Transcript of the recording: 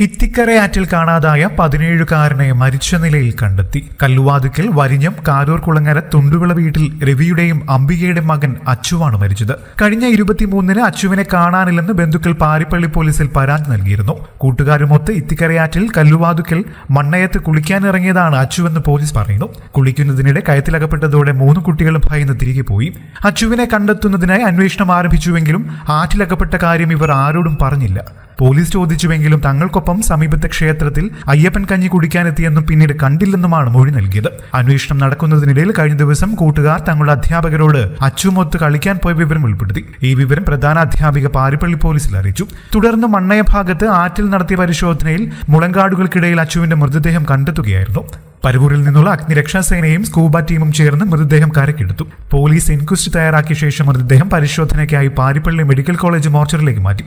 ഹിത്തിക്കര ആറ്റിൽ കാണാതായ പതിനേഴുകാരനെ മരിച്ച നിലയിൽ കണ്ടെത്തി. കല്ലുവാതുക്കൽ വരിഞ്ഞം കാരൂർ കുളങ്ങര തുണ്ടുവിള വീട്ടിൽ രവിയുടെയും അംബികയുടെ മകൻ അച്ചുവാണ് മരിച്ചത്. കഴിഞ്ഞ ഇരുപത്തിമൂന്നിന് അച്ചുവിനെ കാണാനില്ലെന്ന് ബന്ധുക്കൾ പാരിപ്പള്ളി പോലീസിൽ പരാതി നൽകിയിരുന്നു. കൂട്ടുകാരുമൊത്ത് ഇത്തിക്കരയാറ്റിൽ കല്ലുവാതുക്കൽ മണ്ണയത്ത് കുളിക്കാനിറങ്ങിയതാണ് അച്ചുവെന്ന് പോലീസ് പറയുന്നു. കുളിക്കുന്നതിനിടെ കയത്തിലകപ്പെട്ടതോടെ മൂന്ന് കുട്ടികളും ഭയന്ന് തിരികെ പോയി. അച്ചുവിനെ കണ്ടെത്തുന്നതിനായി അന്വേഷണം ആരംഭിച്ചുവെങ്കിലും ആറ്റിലകപ്പെട്ട കാര്യം ഇവർ ആരോടും പറഞ്ഞില്ല. പോലീസ് ചോദിച്ചുവെങ്കിലും തങ്ങൾക്കൊപ്പം സമീപത്തെ ക്ഷേത്രത്തിൽ അയ്യപ്പൻ കഞ്ഞി കുടിക്കാനെത്തിയെന്നും പിന്നീട് കണ്ടില്ലെന്നുമാണ് മൊഴി നൽകിയത്. അന്വേഷണം നടക്കുന്നതിനിടയിൽ കഴിഞ്ഞ ദിവസം കൂട്ടുകാർ തങ്ങളുടെ അധ്യാപകരോട് അച്ചുമൊത്ത് കളിക്കാൻ പോയ വിവരം ഉൾപ്പെടുത്തി. ഈ വിവരം പ്രധാന അധ്യാപിക പാരിപ്പള്ളി പോലീസിൽ അറിയിച്ചു. തുടർന്ന് മണ്ണയ ഭാഗത്ത് ആറ്റിൽ നടത്തിയ പരിശോധനയിൽ മുളങ്കാടുകൾക്കിടയിൽ അച്ചുവിന്റെ മൃതദേഹം കണ്ടെത്തുകയായിരുന്നു. പരവൂരിൽ നിന്നുള്ള അഗ്നിരക്ഷാസേനയും സ്കൂബ ടീമും ചേർന്ന് മൃതദേഹം കരക്കെടുത്തു പോലീസ് ഇൻക്വസ്റ്റ് തയ്യാറാക്കിയ ശേഷം മൃതദേഹം പരിശോധനയ്ക്കായി പാരിപ്പള്ളി മെഡിക്കൽ കോളേജ് മോർച്ചറിലേക്ക് മാറ്റി.